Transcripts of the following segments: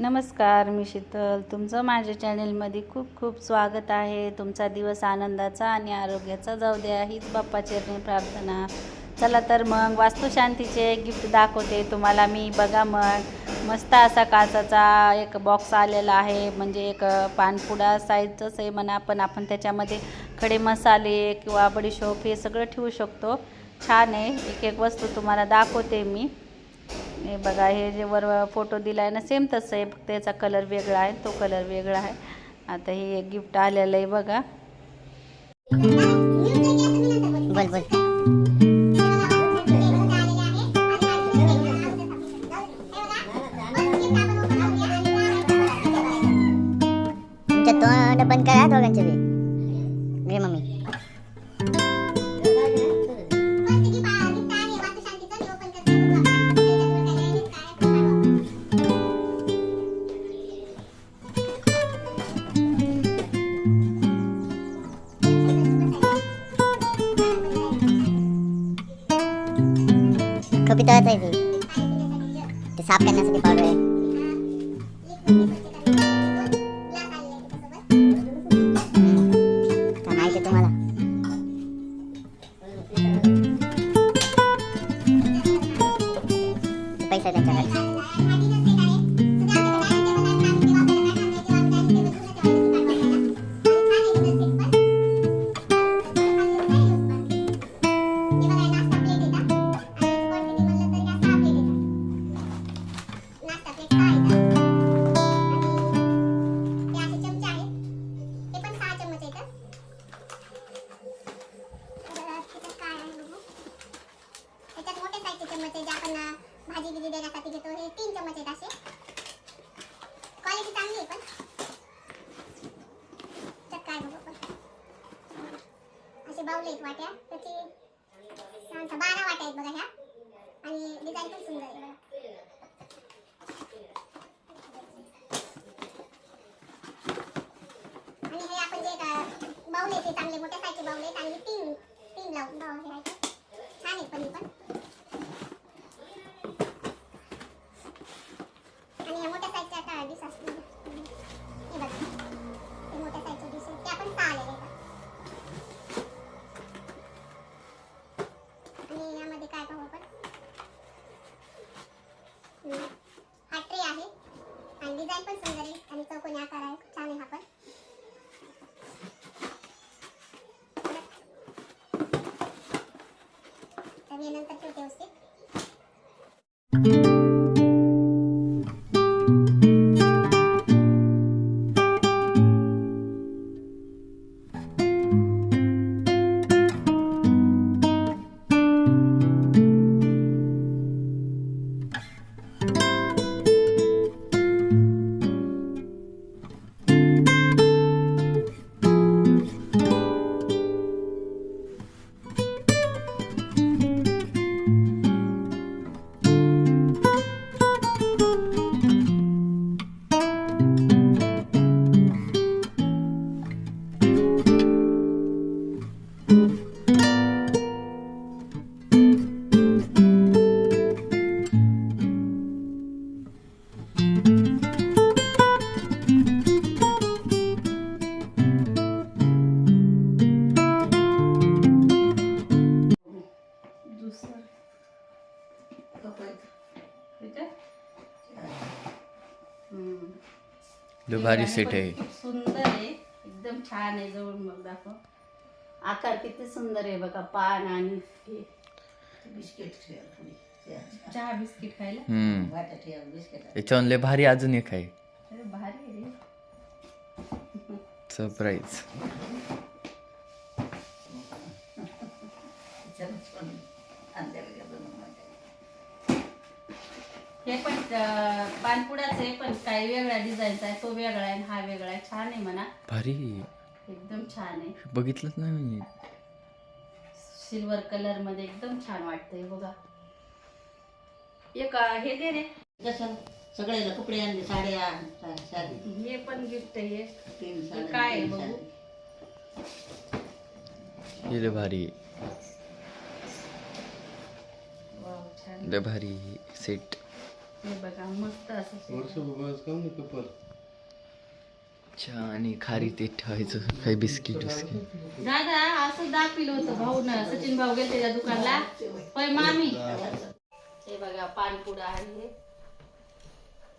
नमस्कार मी शीतल. तुमचं माझ्या चॅनेलमध्ये खूप खूप स्वागत आहे. तुमचा दिवस आनंदाचा आणि आरोग्याचा जाऊ द्या. हीच बाप्पा प्रार्थना. चला तर मग वास्तुशांतीचे गिफ्ट दाखवते तुम्हाला मी. बघा मग मस्त असा काचाचा एक बॉक्स आलेला आहे. म्हणजे एक पानपुडा साईजचंच आहे म्हणा पण आपण त्याच्यामध्ये खडे मसाले किंवा बडीशोप हे सगळं ठेवू शकतो. छान आहे. एक एक वस्तू तुम्हाला दाखवते मी. हे बघा हे जे वर फोटो दिला आहे ना सेम तसं आहे. फक्त याचा कलर वेगळा आहे तो कलर वेगळा आहे. आता हे एक गिफ्ट आलेलं आहे बघा. बोल बोल. ते ते साफ करण्यासाठी पावडर चमचे जे आपण भाजी बिजी देण्यासाठी घेतो हे तीन चम्मच आहेत असे. क्वालिटी चांगली आहे पण. त्यात काय बघू पण असे बावले आहेत वाट्या. त्याची बारा वाट्या आहेत बघा ह्या. आणि डिझाईन पण सुंदर आहे बघा. आणि हे आपण जे बाउल ते चांगले मोठ्या साईजचे बाउल आणि तीन तीन लावून बाउल छान आहेत पण पण आणि या मोठ्या साईजच्या आता डिश असतील हे बघा हे मोठ्या साईजचे डिश आहेत ते आपण सहा आलेले आहेत आणि यामध्ये काय पाहू आपण हम्म. हा ट्रे आहे आणि डिझाईन पण सुंदर आहे आणि चौकोनी आकार आहे खूप छान आहे हा पण तर मी नंतर ठेवते व्यवस्थित भारी सेट आहे. खूप सुंदर आहे. एकदम छान आहे जवळ मग दाखव. आकार किती सुंदर आहे बघा पान आणि हे. चहा बिस्किट खायला? हम्म. याच्यावर लय भारी अजून एक आहे. अरे भारी आहे रे. सरप्राईज हे पण पानपुडाच आहे पण काही वेगळ्या डिझाईनचा आहे. तो वेगळा आहे आणि हा वेगळा आहे. छान आहे म्हणा. भारी. एकदम छान आहे. बघितलंच नाही मी. सिल्वर कलरमध्ये एकदम छान वाटतंय बघा. एक अं, हे दे रे. कसं सगळ्याला कपडे आणले साड्या सा- साडी. हे पण गिफ्ट आहे हे. तीन हे काय आहे तीन बघू? साड्या. हे लय भारी. वाव, छान. लय भारी सेट हे बघा मस्त असं वर्ष बघायचं का नाही पेपर चहा आणि खारी ते ठेवायचं काही बिस्किट बिस्किट. दादा असं दाखविलं होतं भाऊ न सचिन भाऊ गेले त्याच्या दुकानला. मामी. हे बघा पानपुडा आहे.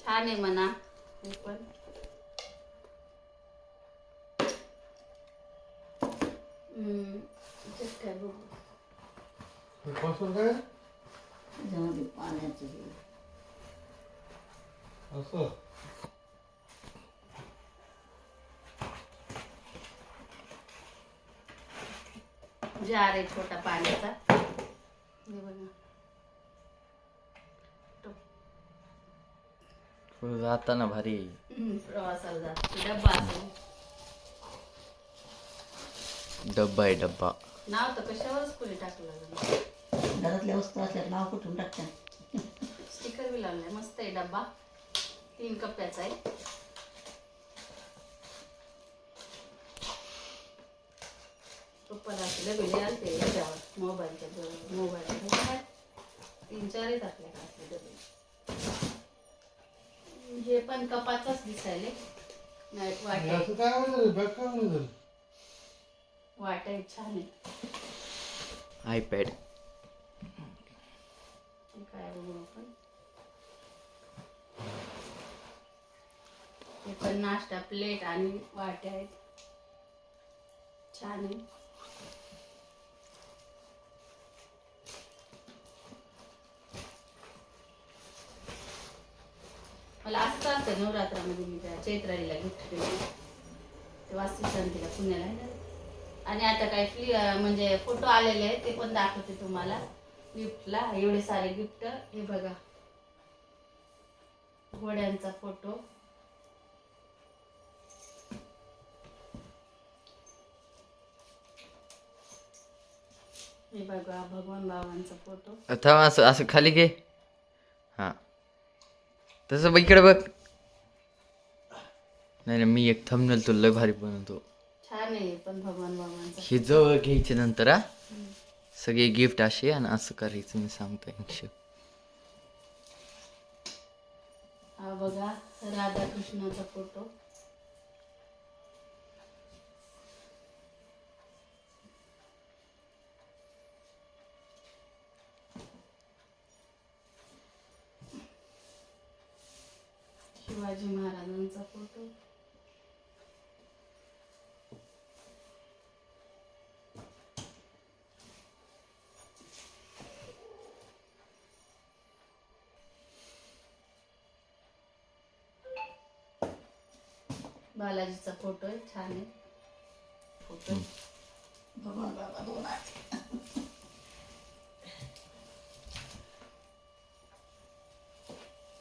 छान आहे म्हणा. हे पण. काय बघू. काय? असं. जार आहे छोटा पाण्याचा. जाताना भारी. प्रवासाला जातो डब्बा डब्बा आहे डब्बा. नाव तर कशावरच कुणी टाकलं घरातल्या वस्तू असल्या नाव कुठून टाकतात? स्टिकर बी लावलाय. मस्त आहे डब्बा. तीन कप्प्याचा आहे. पप्पाला आलते मोबाईलच्या मोबाईल तीन चार आहेत आपल्या असले डबे. हे पण कपाचाच दिसायले. नाही हे वाट्या छान आहे आयपॅड काय बघू आपण? हे पण नाश्ता प्लेट आणि वाट्या आहेत. छान आहे. मला असंच असतं नवरात्रामध्ये मी त्या चैत्रालीला गिफ्ट केलं ते वास्तुशांतीला पुण्याला आहे ना. आणि आता काय फ्ली म्हणजे फोटो आलेले आहेत ते पण दाखवते तुम्हाला. गिफ्टला एवढे सारे गिफ्ट हे बघा. घोड्यांचा फोटो हे बघा भगवान बाबांचा फोटो आता असं असं खाली घे. हां. तसं बघ इकडे बघ. नाही नाही मी एक थंबनेल तुला लय भारी बनवतो. छान आहे पण भगवान बाबांचा. हे जवळ घ्यायचे नंतर हा. सगळे गिफ्ट असे आणि असं करायचं मी सांगतो हा बघा राधाकृष्णाचा फोटो शिवाजी महाराजांचा फोटो. बालाजीचा फोटो आहे छान आहे. फोटो. भगवान बाबा दोन आहे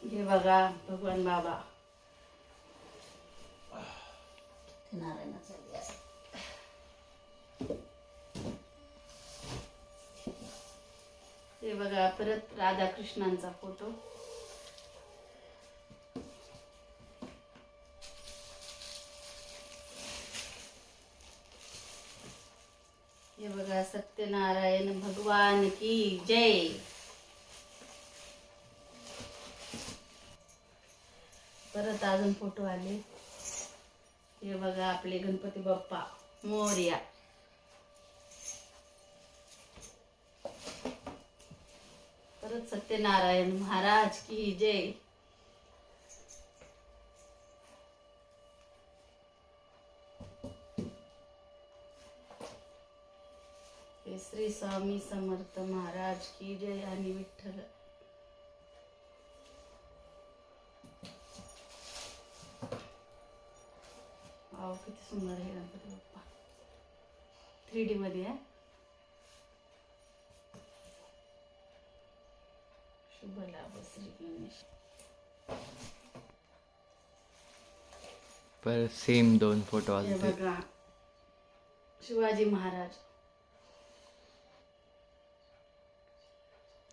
हे बघा भगवान बाबा ते नारायणाचा दिवस. हे बघा परत राधाकृष्णांचा फोटो हे बघा सत्यनारायण भगवान की जय परत अजून फोटो आले हे बघा आपले गणपती बाप्पा मोर्या. परत सत्यनारायण महाराज की जय. श्री स्वामी समर्थ महाराज की जय आणि विठ्ठल. वाव किती सुंदर आहे गणपती बाप्पा. थ्री डी मध्ये आहे. शुभ लाभ श्री गणेश. परत सेम दोन फोटो हे आले बघा. शिवाजी महाराज.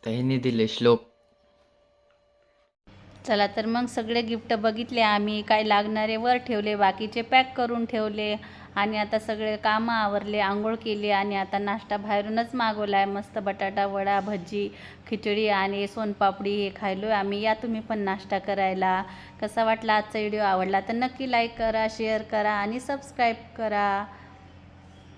तर ह्यांनी दिले श्लोक. चला तर मग सगळे गिफ्ट बघितले आम्ही काय लागणारे वर ठेवले बाकीचे पॅक करून ठेवले आणि आता सगळे कामं आवरले आंघोळ केली आणि आता नाश्ता बाहेरूनच मागवला आहे मस्त बटाटा वडा भजी खिचडी आणि सोनपापडी हे खायलो आम्ही. या तुम्ही पण नाश्ता करायला. कसा वाटला आजचा व्हिडिओ? आवडला तर नक्की लाईक करा शेअर करा आणि सबस्क्राईब करा.